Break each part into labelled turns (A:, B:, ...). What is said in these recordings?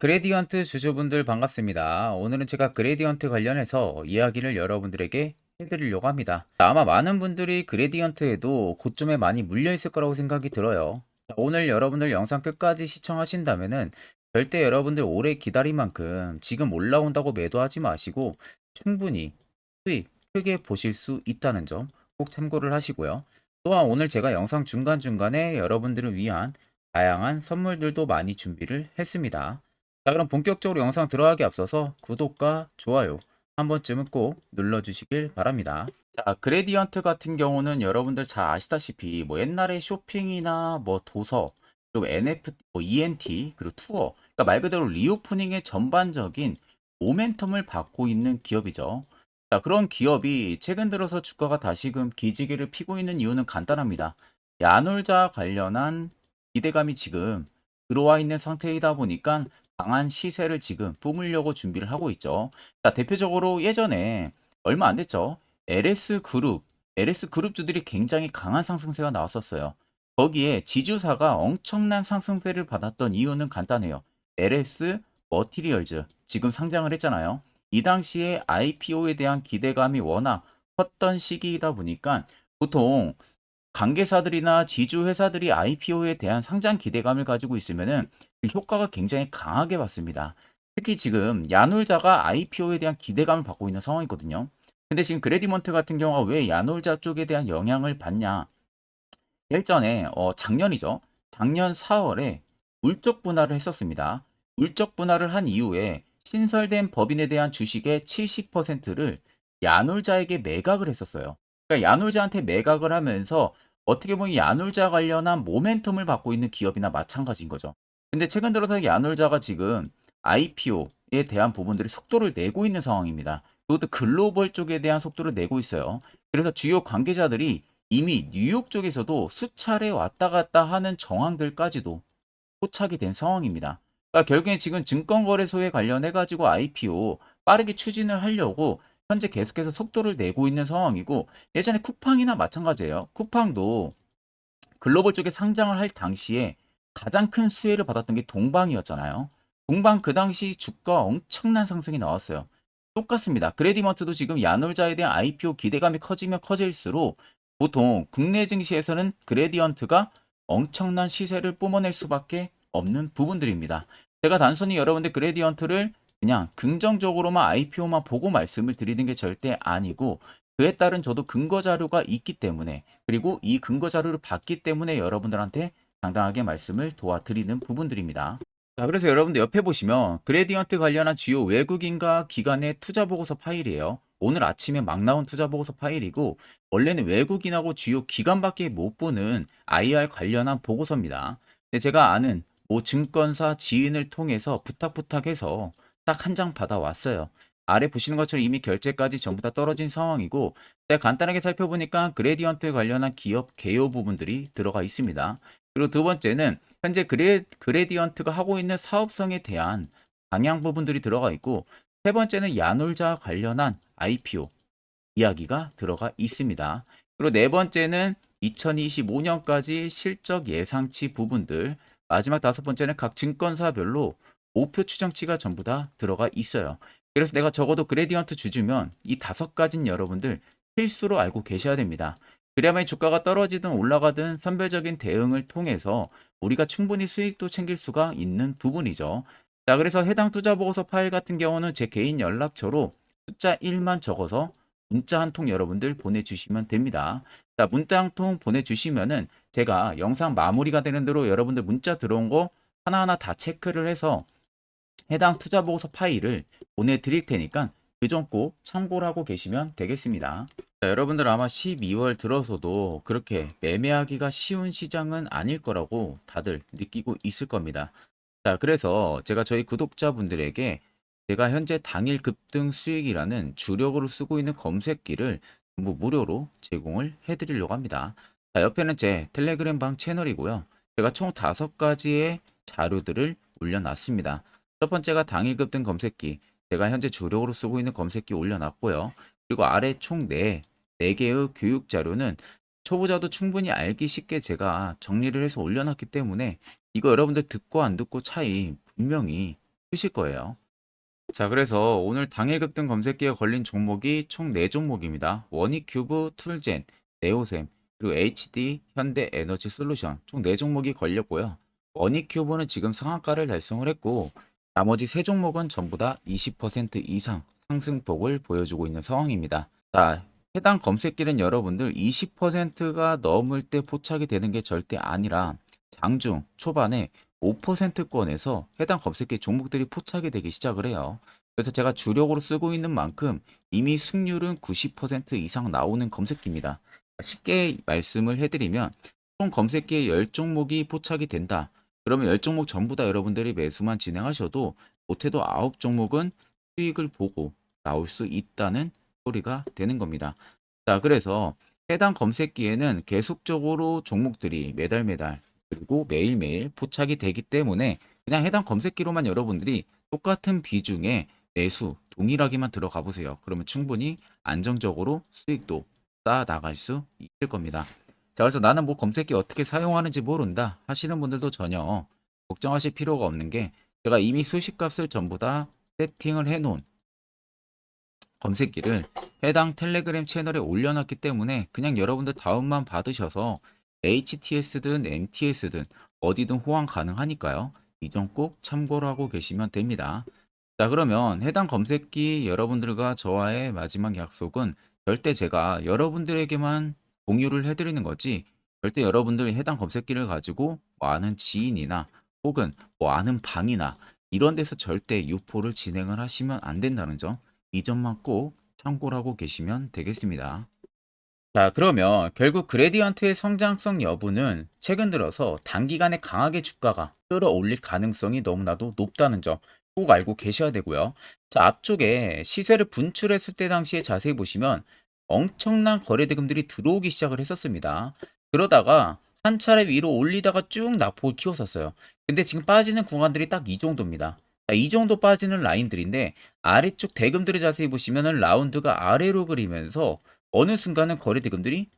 A: 그레디언트 주주분들 반갑습니다. 오늘은 제가 그레디언트 관련해서 이야기를 여러분들에게 해드리려고 합니다. 아마 많은 분들이 그레디언트에도 고점에 많이 물려 있을 거라고 생각이 들어요. 자, 오늘 여러분들 영상 끝까지 시청하신다면은 절대 여러분들 오래 기다린 만큼 지금 올라온다고 매도하지 마시고 충분히 수익 크게 보실 수 있다는 점 꼭 참고를 하시고요. 또한 오늘 제가 영상 중간중간에 여러분들을 위한 다양한 선물들도 많이 준비를 했습니다. 자, 그럼 본격적으로 영상 들어가기 앞서서 구독과 좋아요 한 번쯤은 꼭 눌러주시길 바랍니다. 자, 그레디언트 같은 경우는 여러분들 잘 아시다시피 뭐 옛날에 쇼핑이나 뭐 도서 그리고 NFT, 뭐 ENT 그리고 투어 그러니까 말 그대로 리오프닝의 전반적인 모멘텀을 받고 있는 기업이죠. 자, 그런 기업이 최근 들어서 주가가 다시금 기지개를 피고 있는 이유는 간단합니다. 야놀자 관련한 기대감이 지금 들어와 있는 상태이다 보니까 강한 시세를 지금 뿜으려고 준비를 하고 있죠. 자, 대표적으로 예전에 얼마 안 됐죠. LS 그룹, LS 그룹주들이 굉장히 강한 상승세가 나왔었어요. 거기에 지주사가 엄청난 상승세를 받았던 이유는 간단해요. LS 머티리얼즈 지금 상장을 했잖아요. 이 당시에 IPO에 대한 기대감이 워낙 컸던 시기이다 보니까 보통 관계사들이나 지주 회사들이 IPO에 대한 상장 기대감을 가지고 있으면은 그 효과가 굉장히 강하게 받습니다. 특히 지금 야놀자가 IPO에 대한 기대감을 받고 있는 상황이거든요. 근데 지금 그레디먼트 같은 경우가 왜 야놀자 쪽에 대한 영향을 받냐? 일전에 어, 작년이죠. 작년 4월에 물적 분할을 했었습니다. 물적 분할을 한 이후에 신설된 법인에 대한 주식의 70%를 야놀자에게 매각을 했었어요. 그러니까 야놀자한테 매각을 하면서 어떻게 보면 야놀자 관련한 모멘텀을 받고 있는 기업이나 마찬가지인 거죠. 근데 최근 들어서 야놀자가 지금 IPO에 대한 부분들이 속도를 내고 있는 상황입니다. 그것도 글로벌 쪽에 대한 속도를 내고 있어요. 그래서 주요 관계자들이 이미 뉴욕 쪽에서도 수차례 왔다 갔다 하는 정황들까지도 포착이 된 상황입니다. 그러니까 결국엔 지금 증권거래소에 관련해 가지고 IPO 빠르게 추진을 하려고 현재 계속해서 속도를 내고 있는 상황이고 예전에 쿠팡이나 마찬가지예요. 쿠팡도 글로벌 쪽에 상장을 할 당시에 가장 큰 수혜를 받았던 게 동방이었잖아요. 동방 그 당시 주가 엄청난 상승이 나왔어요. 똑같습니다. 그레디먼트도 지금 야놀자에 대한 IPO 기대감이 커지면 커질수록 보통 국내 증시에서는 그레디언트가 엄청난 시세를 뿜어낼 수밖에 없는 부분들입니다. 제가 단순히 여러분들 그레디언트를 그냥 긍정적으로만 IPO만 보고 말씀을 드리는 게 절대 아니고 그에 따른 저도 근거 자료가 있기 때문에 그리고 이 근거 자료를 봤기 때문에 여러분들한테 당당하게 말씀을 도와드리는 부분들입니다. 자, 그래서 여러분들 옆에 보시면 그레디언트 관련한 주요 외국인과 기관의 투자 보고서 파일이에요. 오늘 아침에 막 나온 투자 보고서 파일이고 원래는 외국인하고 주요 기관밖에 못 보는 IR 관련한 보고서입니다. 근데 제가 아는 모 증권사 지인을 통해서 부탁 부탁해서 딱 한 장 받아왔어요. 아래 보시는 것처럼 이미 결제까지 전부 다 떨어진 상황이고 제가 간단하게 살펴보니까 그레디언트 관련한 기업 개요 부분들이 들어가 있습니다. 그리고 두 번째는 현재 그레, 그레디언트가 하고 있는 사업성에 대한 방향 부분들이 들어가 있고 세 번째는 야놀자 관련한 IPO 이야기가 들어가 있습니다. 그리고 네 번째는 2025년까지 실적 예상치 부분들 마지막 다섯 번째는 각 증권사별로 목표 추정치가 전부 다 들어가 있어요. 그래서 내가 적어도 그레디언트 주주면 이 다섯 가지는 여러분들 필수로 알고 계셔야 됩니다. 그래야만 주가가 떨어지든 올라가든 선별적인 대응을 통해서 우리가 충분히 수익도 챙길 수가 있는 부분이죠. 자, 그래서 해당 투자 보고서 파일 같은 경우는 제 개인 연락처로 숫자 1만 적어서 문자 한 통 여러분들 보내주시면 됩니다. 자, 문자 한 통 보내주시면은 제가 영상 마무리가 되는 대로 여러분들 문자 들어온 거 하나하나 다 체크를 해서 해당 투자 보고서 파일을 보내드릴 테니까 그점 꼭 참고를 하고 계시면 되겠습니다. 자, 여러분들 아마 12월 들어서도 그렇게 매매하기가 쉬운 시장은 아닐 거라고 다들 느끼고 있을 겁니다. 자, 그래서 제가 저희 구독자분들에게 제가 현재 당일 급등 수익이라는 주력으로 쓰고 있는 검색기를 전부 무료로 제공을 해드리려고 합니다. 자, 옆에는 제 텔레그램 방 채널이고요. 제가 총 다섯 가지의 자료들을 올려놨습니다. 첫 번째가 당일 급 등 검색기. 제가 현재 주력으로 쓰고 있는 검색기 올려놨고요. 그리고 아래 총 4, 4개의 교육 자료는 초보자도 충분히 알기 쉽게 제가 정리를 해서 올려놨기 때문에 이거 여러분들 듣고 안 듣고 차이 분명히 쓰실 거예요. 자, 그래서 오늘 당일 급 등 검색기에 걸린 종목이 총 4종목입니다. 원익큐브, 툴젠, 네오셈, 그리고 HD, 현대 에너지 솔루션 총 4종목이 걸렸고요. 원익큐브는 지금 상한가를 달성을 했고 나머지 3종목은 전부 다 20% 이상 상승폭을 보여주고 있는 상황입니다. 자, 해당 검색기는 여러분들 20%가 넘을 때 포착이 되는 게 절대 아니라 장중 초반에 5%권에서 해당 검색기 종목들이 포착이 되기 시작을 해요. 그래서 제가 주력으로 쓰고 있는 만큼 이미 승률은 90% 이상 나오는 검색기입니다. 쉽게 말씀을 해드리면 총 검색기에 10종목이 포착이 된다. 그러면 10종목 전부 다 여러분들이 매수만 진행하셔도 못해도 9종목은 수익을 보고 나올 수 있다는 소리가 되는 겁니다. 자, 그래서 해당 검색기에는 계속적으로 종목들이 매달 매달 그리고 매일매일 포착이 되기 때문에 그냥 해당 검색기로만 여러분들이 똑같은 비중의 매수 동일하게만 들어가 보세요. 그러면 충분히 안정적으로 수익도 쌓아 나갈 수 있을 겁니다. 자, 그래서 나는 뭐 검색기 어떻게 사용하는지 모른다 하시는 분들도 전혀 걱정하실 필요가 없는 게 제가 이미 수식 값을 전부 다 세팅을 해 놓은 검색기를 해당 텔레그램 채널에 올려놨기 때문에 그냥 여러분들 다운만 받으셔서 HTS든 MTS든 어디든 호환 가능하니까요. 이 점 꼭 참고를 하고 계시면 됩니다. 자, 그러면 해당 검색기 여러분들과 저와의 마지막 약속은 절대 제가 여러분들에게만 공유를 해드리는 거지 절대 여러분들이 해당 검색기를 가지고 뭐 아는 지인이나 혹은 뭐 아는 방이나 이런 데서 절대 유포를 진행을 하시면 안 된다는 점 이 점만 꼭 참고를 하고 계시면 되겠습니다. 자, 그러면 결국 그레디언트의 성장성 여부는 최근 들어서 단기간에 강하게 주가가 끌어올릴 가능성이 너무나도 높다는 점 꼭 알고 계셔야 되고요. 자, 앞쪽에 시세를 분출했을 때 당시에 자세히 보시면 엄청난 거래대금들이 들어오기 시작을 했었습니다. 그러다가 한 차례 위로 올리다가 쭉 낙폭을 키웠었어요. 근데 지금 빠지는 구간들이 딱 이 정도입니다. 자, 이 정도 빠지는 라인들인데 아래쪽 대금들을 자세히 보시면은 라운드가 아래로 그리면서 어느 순간은 거래 대금들이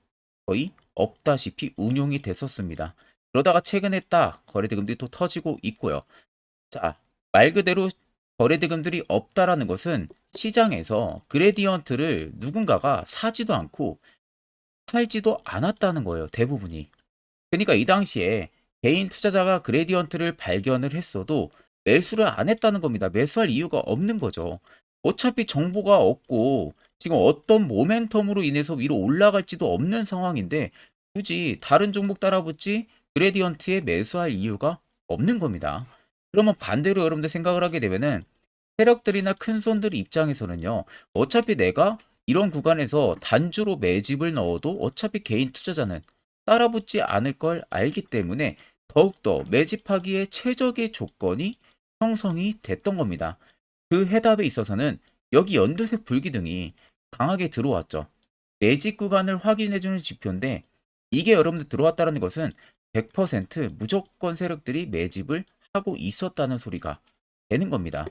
A: 거의 없다시피 운용이 됐었습니다. 그러다가 최근에 딱 거래 대금들이 또 터지고 있고요. 자, 말 그대로 거래 대금들이 없다라는 것은 시장에서 그레디언트를 누군가가 사지도 않고 팔지도 않았다는 거예요. 대부분이. 그러니까 이 당시에 개인 투자자가 그레디언트를 발견을 했어도 매수를 안 했다는 겁니다. 매수할 이유가 없는 거죠. 어차피 정보가 없고 지금 어떤 모멘텀으로 인해서 위로 올라갈지도 없는 상황인데 굳이 다른 종목 따라붙지 그레디언트에 매수할 이유가 없는 겁니다. 그러면 반대로 여러분들 생각을 하게 되면은 세력들이나 큰 손들 입장에서는요. 어차피 내가 이런 구간에서 단주로 매집을 넣어도 어차피 개인 투자자는 따라붙지 않을 걸 알기 때문에 더욱더 매집하기에 최적의 조건이 형성이 됐던 겁니다. 그 해답에 있어서는 여기 연두색 불기둥이 강하게 들어왔죠. 매집 구간을 확인해주는 지표인데 이게 여러분들 들어왔다는 것은 100% 무조건 세력들이 매집을 하고 있었다는 소리가 되는 겁니다.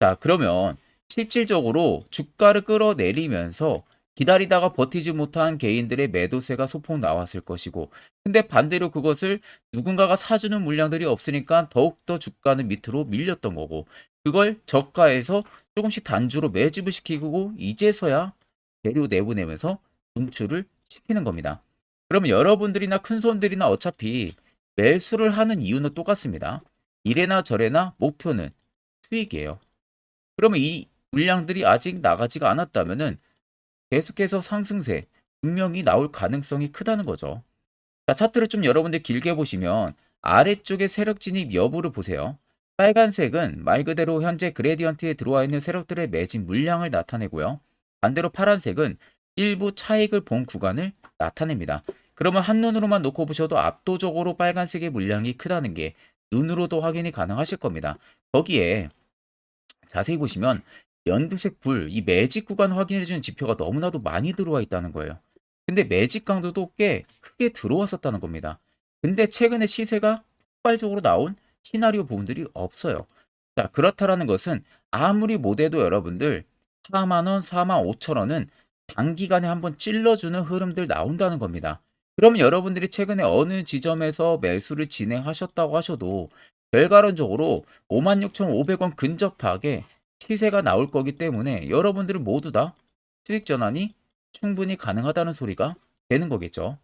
A: 자, 그러면 실질적으로 주가를 끌어내리면서 기다리다가 버티지 못한 개인들의 매도세가 소폭 나왔을 것이고, 근데 반대로 그것을 누군가가 사주는 물량들이 없으니까 더욱더 주가는 밑으로 밀렸던 거고, 그걸 저가에서 조금씩 단주로 매집을 시키고, 이제서야 재료 내보내면서 분출을 시키는 겁니다. 그러면 여러분들이나 큰 손들이나 어차피 매수를 하는 이유는 똑같습니다. 이래나 저래나 목표는 수익이에요. 그러면 이 물량들이 아직 나가지가 않았다면은 계속해서 상승세 분명히 나올 가능성이 크다는 거죠. 자, 차트를 좀 여러분들 길게 보시면 아래쪽에 세력 진입 여부를 보세요. 빨간색은 말 그대로 현재 그레디언트에 들어와 있는 세력들의 매진 물량을 나타내고요. 반대로 파란색은 일부 차익을 본 구간을 나타냅니다. 그러면 한눈으로만 놓고 보셔도 압도적으로 빨간색의 물량이 크다는 게 눈으로도 확인이 가능하실 겁니다. 거기에 자세히 보시면 연두색 불, 이 매직 구간 확인해주는 지표가 너무나도 많이 들어와 있다는 거예요. 근데 매직 강도도 꽤 크게 들어왔었다는 겁니다. 근데 최근에 시세가 폭발적으로 나온 시나리오 부분들이 없어요. 자, 그렇다라는 것은 아무리 못해도 여러분들 4만원, 4만 5천원은 단기간에 한번 찔러주는 흐름들 나온다는 겁니다. 그러면 여러분들이 최근에 어느 지점에서 매수를 진행하셨다고 하셔도 결과론적으로 56,500원 근접하게 시세가 나올 거기 때문에 여러분들은 모두 다 수익 전환이 충분히 가능하다는 소리가 되는 거겠죠.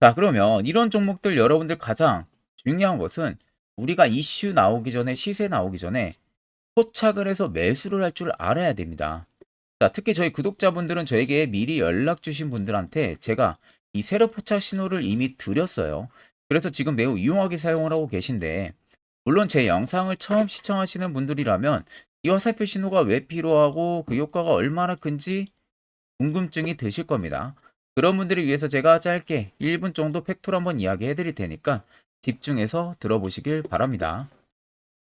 A: 자, 그러면 이런 종목들 여러분들 가장 중요한 것은 우리가 이슈 나오기 전에 시세 나오기 전에 포착을 해서 매수를 할 줄 알아야 됩니다. 자, 특히 저희 구독자분들은 저에게 미리 연락 주신 분들한테 제가 이 세력 포착 신호를 이미 드렸어요. 그래서 지금 매우 유용하게 사용을 하고 계신데 물론 제 영상을 처음 시청하시는 분들이라면 이 화살표 신호가 왜 필요하고 그 효과가 얼마나 큰지 궁금증이 드실 겁니다. 그런 분들을 위해서 제가 짧게 1분 정도 팩토를 한번 이야기해 드릴 테니까 집중해서 들어보시길 바랍니다.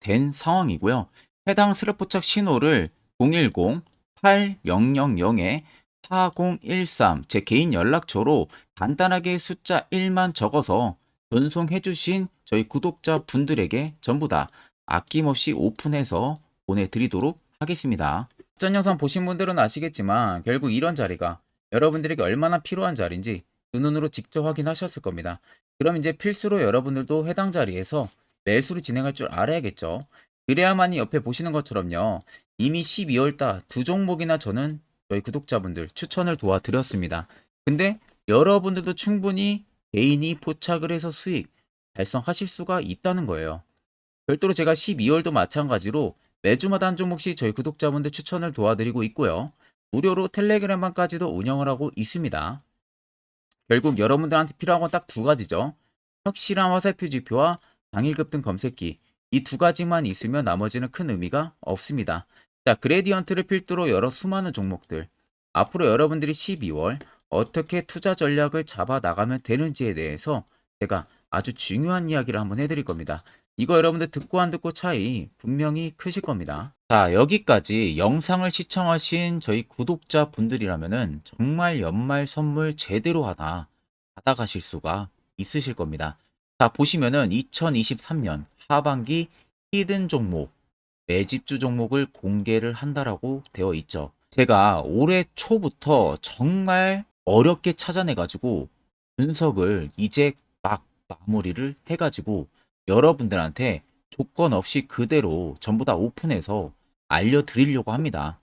A: 된 상황이고요. 해당 스랩포착 신호를 010-8000에 4013 제 개인 연락처로 간단하게 숫자 1만 적어서 전송해 주신 저희 구독자 분들에게 전부 다 아낌없이 오픈해서 보내드리도록 하겠습니다. 전 영상 보신 분들은 아시겠지만 결국 이런 자리가 여러분들에게 얼마나 필요한 자리인지 두 눈으로 직접 확인하셨을 겁니다. 그럼 이제 필수로 여러분들도 해당 자리에서 매수를 진행할 줄 알아야겠죠. 그래야만이 옆에 보시는 것처럼요. 이미 12월달 두 종목이나 저는 저희 구독자분들 추천을 도와드렸습니다. 근데 여러분들도 충분히 개인이 포착을 해서 수익 달성하실 수가 있다는 거예요. 별도로 제가 12월도 마찬가지로 매주마다 한 종목씩 저희 구독자분들 추천을 도와드리고 있고요. 무료로 텔레그램방까지도 운영을 하고 있습니다. 결국 여러분들한테 필요한 건 딱 두 가지죠. 확실한 화살표 지표와 당일 급 등 검색기. 이 두 가지만 있으면 나머지는 큰 의미가 없습니다. 자, 그레디언트를 필두로 여러 수많은 종목들. 앞으로 여러분들이 12월 어떻게 투자 전략을 잡아 나가면 되는지에 대해서 제가 아주 중요한 이야기를 한번 해드릴 겁니다. 이거 여러분들 듣고 안 듣고 차이 분명히 크실 겁니다. 자, 여기까지 영상을 시청하신 저희 구독자 분들이라면은 정말 연말 선물 제대로 하나 받아가실 수가 있으실 겁니다. 자, 보시면은 2023년 하반기 히든 종목, 매집주 종목을 공개를 한다라고 되어 있죠. 제가 올해 초부터 정말 어렵게 찾아내가지고 분석을 이제 막 마무리를 해가지고 여러분들한테 조건 없이 그대로 전부 다 오픈해서 알려드리려고 합니다.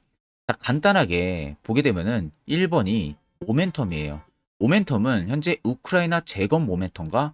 A: 자, 간단하게 보게 되면은 1번이 모멘텀이에요. 모멘텀은 현재 우크라이나 재건 모멘텀과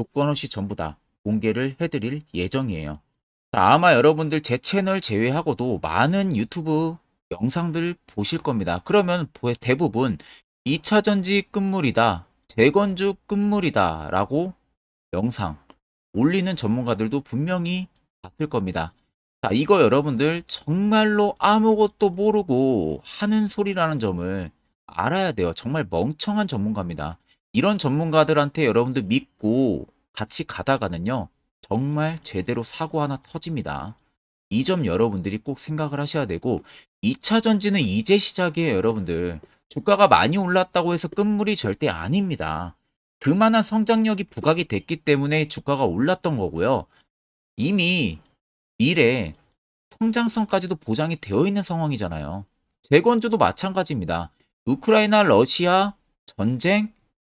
A: 조건 없이 전부 다 공개를 해드릴 예정이에요. 자, 아마 여러분들 제 채널 제외하고도 많은 유튜브 영상들 보실 겁니다. 그러면 보- 대부분 2차 전지 끝물이다, 재건주 끝물이다 라고 영상 올리는 전문가들도 분명히 봤을 겁니다. 자, 이거 여러분들 정말로 아무것도 모르고 하는 소리라는 점을 알아야 돼요. 정말 멍청한 전문가입니다. 이런 전문가들한테 여러분들 믿고 같이 가다가는요, 정말 제대로 사고 하나 터집니다. 이 점 여러분들이 꼭 생각을 하셔야 되고, 2차 전지는 이제 시작이에요, 여러분들. 주가가 많이 올랐다고 해서 끝물이 절대 아닙니다. 그만한 성장력이 부각이 됐기 때문에 주가가 올랐던 거고요. 이미 미래 성장성까지도 보장이 되어 있는 상황이잖아요. 재건주도 마찬가지입니다. 우크라이나 러시아 전쟁